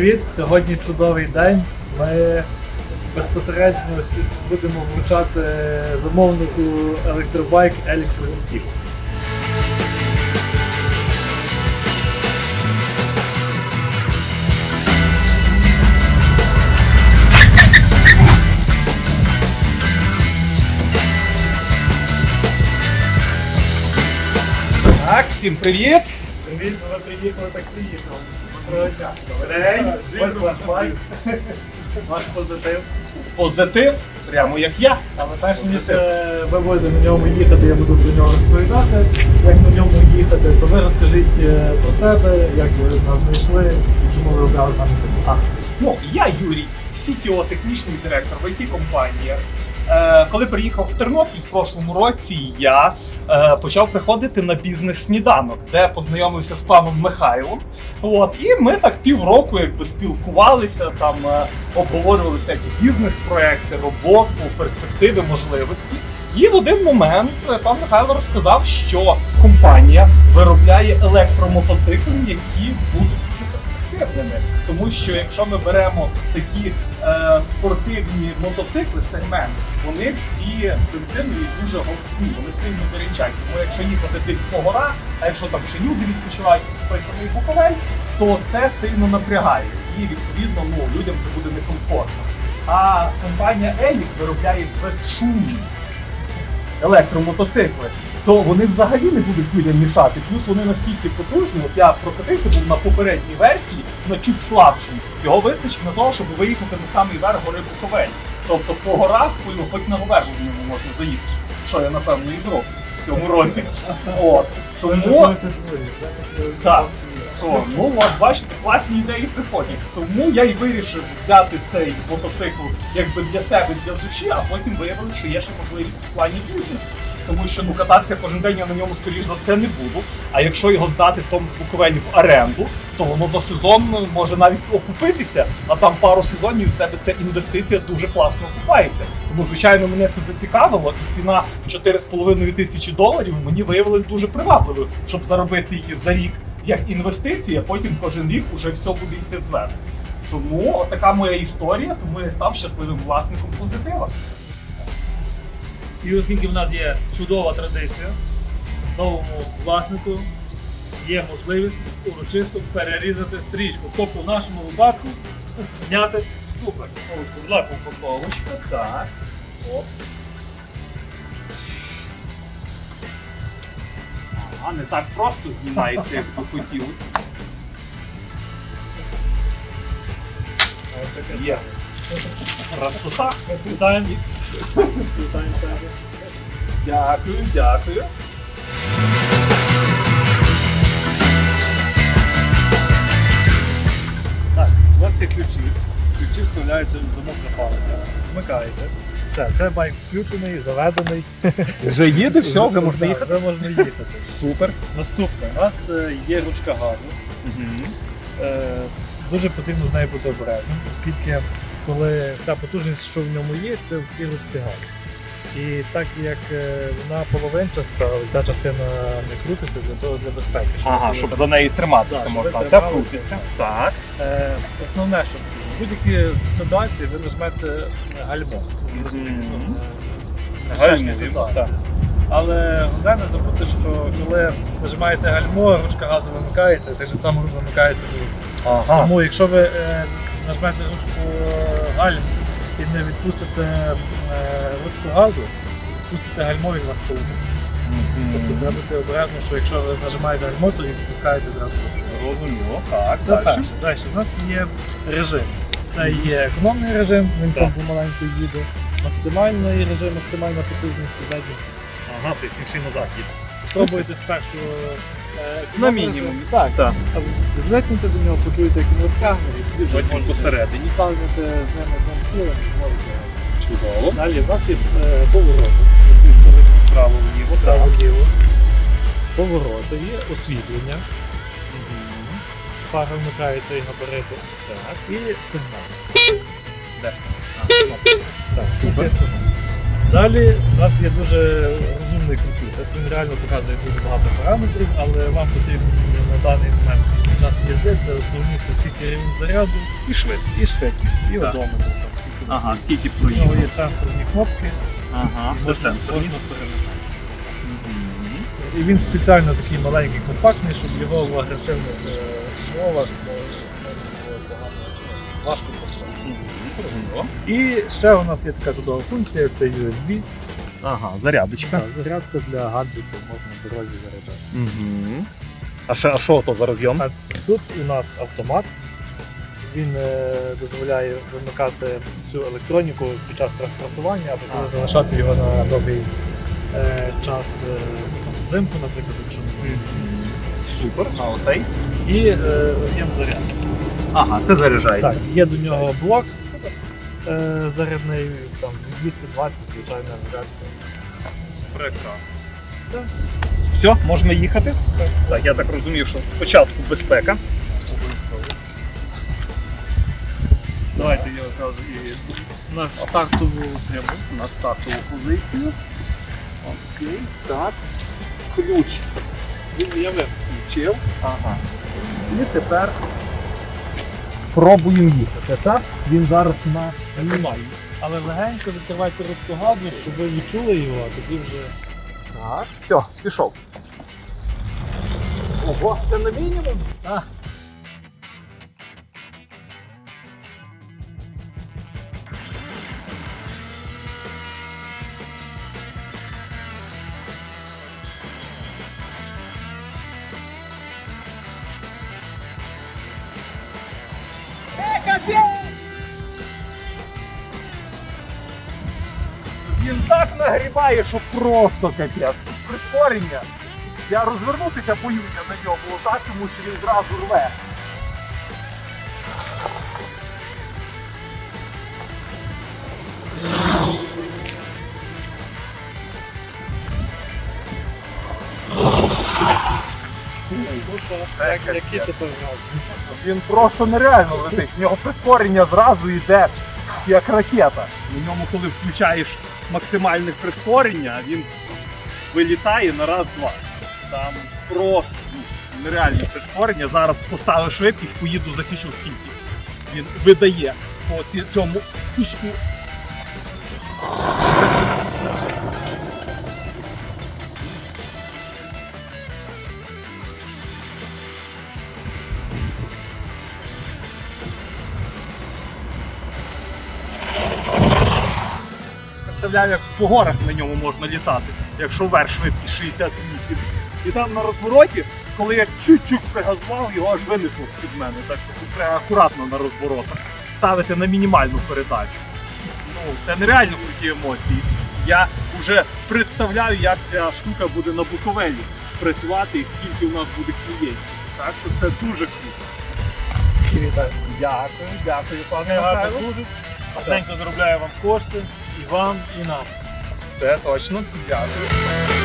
Привіт! Сьогодні чудовий день. Ми безпосередньо будемо вручати замовнику електробайк Positive. Так, всім привіт! Привіт, ми приїхали так приїхали. Доброго дня. День. Ось ваш позитив. Позитив, прямо як я. Але перш ніж е, ви будете на ньому їхати, я буду про нього розповідати. Як на ньому їхати, то ви розкажіть е, про себе, як ви нас знайшли і чому ви обрали саме цей А, ну, я Юрій, CTO, технічний директор в it компанії коли приїхав в Тернопіль в прошлому році, я е, почав приходити на бізнес-сніданок, де познайомився з паном Михайлом. От, і ми так півроку якби спілкувалися, там е, обговорювали всякі бізнес-проекти, роботу, перспективи, можливості. І в один момент е, пан Михайло розказав, що компанія виробляє електромотоцикли, які будуть дуже перспективними. Що якщо ми беремо такі е, спортивні мотоцикли, сегмент, вони всі бензинові дуже голосні, вони сильно дорінчать. Тому якщо їхати десь по горах, а якщо там ще люди відпочивають той самий Буковель, то це сильно напрягає. І відповідно ну, людям це буде некомфортно. А компанія Елік виробляє безшумні електромотоцикли, то вони взагалі не будуть людям мішати. Плюс вони настільки потужні. От я прокатився був на попередній версії, на чуть слабшому. Його вистачить на того, щоб виїхати на самий верх гори Буковель. Тобто по горах, по- хоч на Говерлу в ньому можна заїхати. Що я напевно і зроблю в цьому році. От. Тому Так. О, ну от бачите, класні ідеї приходять. Тому я й вирішив взяти цей мотоцикл якби для себе, для душі, а потім виявилося, що є ще можливість в плані бізнесу. Тому що ну кататися кожен день я на ньому скоріш за все не буду. А якщо його здати в тому ж Буковелі в оренду, то воно за сезон може навіть окупитися, а там пару сезонів в тебе ця інвестиція дуже класно окупається. Тому, звичайно, мене це зацікавило, і ціна в 4,5 тисячі доларів мені виявилась дуже привабливою, щоб заробити її за рік як інвестиція, потім кожен рік уже все буде йти зверху. Тому така моя історія, тому я став щасливим власником позитива. І оскільки в нас є чудова традиція, новому власнику є можливість урочисто перерізати стрічку. Тобто в нашому випадку зняти супер. Будь ласка. Упаковочка, так. Оп. А не так просто знімається, як би хотілося. Є. Красота. Вітаємо. Вітаємо себе. Дякую, дякую. Так, у вас є ключі. Ключі вставляєте в замок запалення. Вмикаєте. Все, це байк включений, заведений. Вже їде, все, вже можна їхати. Вже можна їхати. Супер. Наступне, у нас е, є ручка газу. Е, Дуже потрібно з нею бути обережним, оскільки коли вся потужність, що в ньому є, це в цій ручці газу. І так як е, вона половинчаста, ця частина не крутиться для того для безпеки. Ага, щоб за неї триматися Так, можна. ви Це трималися. крутиться. Так. Е, Основне, що будь-якій ситуації ви нажмете гальмо. Е, так. Але головне не забути, що коли нажимаєте гальмо, ручка газу вимикається, так же само вимикається. Ага. Тому якщо ви е, нажмете ручку гальм і не відпустите е, ручку газу, відпустите гальмо, він вас полетить. Тобто треба бути обережно, що якщо ви нажимаєте гальмо, то відпускаєте зразу. Зрозуміло, так. Це далі. перше. Далі у нас є режим. Це є економний режим, він там помаленьку їде. Максимальний режим, максимальна потужність задніх. Ага, тобто інший назад їде. Спробуйте спершу е, На режим. Так. Так. Звикнете до нього, почуєте, як він розтягне, і тоді Потім посередині. ставити з ними одним цілим, можете. Чудово. Далі в нас є е, повороти цій стороні. Право вліво. Повороти, є освітлення, фара вмикається і габарити. Так. І сигнал. Де? Так, Супер. є сигнал. Далі у нас є дуже розумний комп'ютер. Він реально показує дуже багато параметрів, але вам потрібно на даний момент під час їзди, це основні це скільки рівень заряду І швидкість. і швидкість, і Так. одометр. там, скільки Ага, скільки У нього проїхав. є сенсорні кнопки, Ага, це можна, сенсорні. можна перемикати. Мгм. І він спеціально такий маленький, компактний, щоб його в агресивних е, умовах е, було погано, ну, важко поставити. І ще у нас є така чудова функція, це USB. Ага, зарядочка. Так, зарядка для гаджетів можна в дорозі заряджати. Угу. А ще а що то за розйом? А тут у нас автомат. Він е, дозволяє вимикати всю електроніку під час транспортування або коли залишати його на довгий е, час е, там, взимку, наприклад, якщо не буде. Супер. А оцей? І е, роз'єм зарядки. Ага, це заряджається. Так, є до нього блок е, зарядний, там 220, звичайно, зарядка. Прекрасно. Все. Все, можна їхати? Так, я так розумію, що спочатку безпека. Обов'язково. Давайте я одразу і на стартову пряму. На стартову позицію. Окей, так. Ключ Він я включив. Ага. І тепер пробуємо їхати. Так? Він зараз на Немає. Але легенько відкривайте ручку газу, щоб ви відчули його, а тоді вже. Так, все, пішов. Ого, це на мінімум? Так. Він так нагрібає, що просто капець. Прискорення. Я розвернутися боюся на ньому, так, тому що він зразу рве. Що, Це як- які це то враження? Він просто нереально летить. В нього прискорення зразу йде як ракета. На ньому, коли включаєш максимальне прискорення, він вилітає на раз-два. Там просто ну, нереальне прискорення. Зараз поставив швидкість, поїду засічу скільки. Він видає по цьому куску. Представляю, як по горах на ньому можна літати, якщо вверх швидкість 68. І там на розвороті, коли я чуть-чуть пригазував, його аж винесло з-під мене. Так що тут треба акуратно на розворотах ставити на мінімальну передачу. Ну, це нереально круті емоції. Я вже представляю, як ця штука буде на Буковелі працювати і скільки у нас буде клієнтів. Так що це дуже круто. Дякую, дякую, пане Михайло. служить, гарненько заробляє вам кошти, і вам, і нам. Це точно. Дякую.